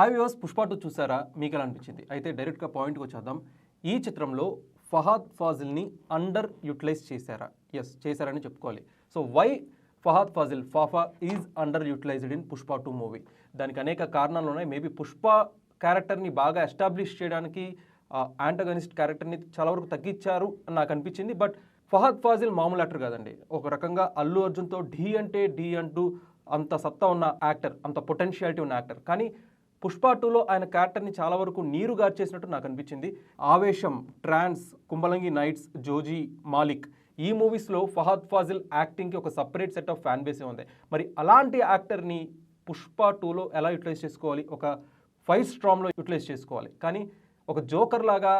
Hi viewers Pushpa two చూసారా? మీకు ఎలా అనిపించింది? అయితే డైరెక్ట్గా పాయింట్కి వచ్చేద్దాం. ఈ చిత్రంలో ఫహాద్ ఫాజిల్ని అండర్ యూటిలైజ్ చేశారా? ఎస్ చేశారని చెప్పుకోవాలి. So why Fahadh Faasil Fafa is under utilised in Pushpa two movie దానికి అనేక కారణాలు ఉన్నాయి. మేబీ పుష్ప క్యారెక్టర్ని బాగా ఎస్టాబ్లిష్ చేయడానికి యాంటగనిస్ట్ క్యారెక్టర్ని చాలా వరకు తగ్గించారు అని నాకు అనిపించింది. బట్ ఫహద్ ఫాజిల్ మామూలు యాక్టర్ కాదండి. ఒక రకంగా అల్లు అర్జున్తో ఢీ అంటే ఢీ అంటూ అంత సత్తా ఉన్న యాక్టర్ అంత పొటెన్షియాలిటీ ఉన్న యాక్టర్ కానీ పుష్ప టూలో ఆయన క్యారెక్టర్ని చాలా వరకు నీరు గార్చేసినట్టు నాకు అనిపించింది. Aavesham trance Kumbalangi nights Joji Malik. ఈ మూవీస్లో ఫహద్ ఫాజిల్ యాక్టింగ్కి ఒక సపరేట్ సెట్ ఆఫ్ ఫ్యాన్ బేసే ఉంది. మరి అలాంటి యాక్టర్ని పుష్ప టూలో ఎలా యూటిలైజ్ చేసుకోవాలి? ఒక ఫైవ్ స్ట్రామ్లో యూటిలైజ్ చేసుకోవాలి. కానీ ఒక జోకర్ లాగా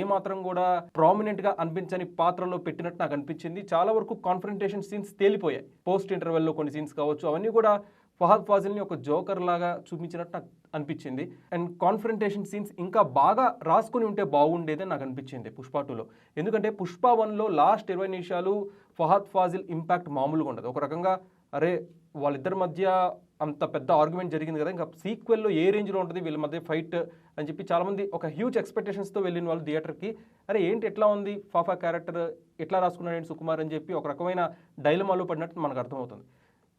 ఏమాత్రం కూడా ప్రామినెంట్గా అనిపించని పాత్రలో పెట్టినట్టు నాకు అనిపించింది. చాలా వరకు కాన్ఫరంటేషన్ సీన్స్ తేలిపోయాయి. పోస్ట్ ఇంటర్వెల్లో కొన్ని సీన్స్ కావచ్చు అవన్నీ కూడా ఫహద్ ఫాజిల్ని ఒక జోకర్ లాగా చూపించినట్టు నాకు అనిపించింది. అండ్ కాన్ఫరంటేషన్ సీన్స్ ఇంకా బాగా రాసుకుని ఉంటే బాగుండేదని నాకు అనిపించింది పుష్ప టూలో. ఎందుకంటే పుష్ప వన్లో లాస్ట్ ఇరవై నిమిషాలు ఫహద్ ఫాజిల్ ఇంపాక్ట్ మామూలుగా ఉండదు. ఒక రకంగా అరే వాళ్ళిద్దరి మధ్య అంత పెద్ద ఆర్గ్యుమెంట్ జరిగింది కదా ఇంకా సీక్వెల్లో ఏ రేంజ్లో ఉంటుంది వీళ్ళ మధ్య ఫైట్ అని చెప్పి చాలామంది ఒక హ్యూజ్ ఎక్స్పెక్టేషన్స్తో వెళ్ళిన వాళ్ళు థియేటర్కి అరే ఏంటి ఎట్లా ఉంది ఫాఫా క్యారెక్టర్ ఎట్లా రాసుకున్నాడు సుకుమార్ అని చెప్పి ఒక రకమైన డైలమాలో పడినట్టు మనకు అర్థమవుతుంది.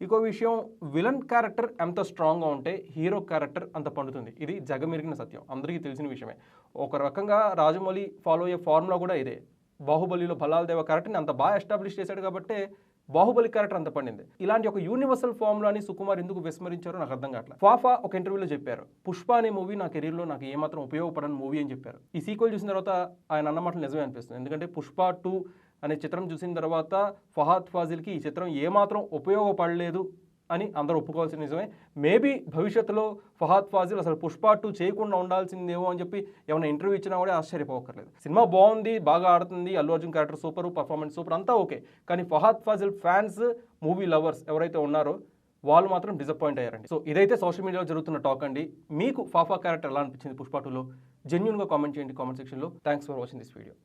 ఇంకో విషయం విలన్ క్యారెక్టర్ ఎంత స్ట్రాంగ్గా ఉంటే హీరో క్యారెక్టర్ అంత పండుతుంది. ఇది జగమెరిగిన సత్యం. అందరికీ తెలిసిన విషయమే. ఒక రకంగా రాజమౌళి ఫాలో అయ్యే ఫార్ములా కూడా ఇదే. బాహుబలిలో బలాల్ దేవ క్యారెక్టర్ని అంత బాగా ఎస్టాబ్లిష్ చేశాడు కాబట్టి బాహుబలి క్యారెక్టర్ అంత పండింది. ఇలాంటి ఒక యూనివర్సల్ ఫార్ములాని సుకుమార్ ఎందుకు విస్మరించారో నాకు అర్థం కావట్లేదు ఫాఫా ఒక ఇంటర్వ్యూలో చెప్పారు. పుష్ప అనే మూవీ నా కెరీర్లో నాకు ఏమాత్రం ఉపయోగపడని మూవీ అని చెప్పారు. ఈ సీక్వెల్ చూసిన తర్వాత ఆయన అన్నమాటలు నిజమే అనిపిస్తుంది. ఎందుకంటే పుష్ప టూ అనే చిత్రం చూసిన తర్వాత ఫహాద్ ఫాజిల్కి ఈ చిత్రం ఏమాత్రం ఉపయోగపడలేదు అని అందరూ ఒప్పుకోవాల్సిన నిజమే. మేబీ భవిష్యత్తులో ఫహాద్ ఫాజిల్ అసలు పుష్ప టూ చేయకుండా ఉండాల్సిందేమో అని చెప్పి ఏమైనా ఇంటర్వ్యూ ఇచ్చినా కూడా ఆశ్చర్యపోకర్లేదు. సినిమా బాగుంది బాగా ఆడుతుంది Allu Arjun character super performance super అంతా ఓకే కానీ Fahadh Faasil fans movie lovers ఎవరైతే ఉన్నారో వాళ్ళు మాత్రం డిసప్పాయింట్ అయ్యారండి. సో ఇదైతే సోషల్ మీడియాలో జరుగుతున్న టాక్ అండి. మీకు ఫాఫా క్యారెక్టర్ ఎలా అనిపించింది పుష్ప టూలో జెన్యున్గా కామెంట్ చేయండి కామెంట్ సెక్షన్లో thanks for watching this video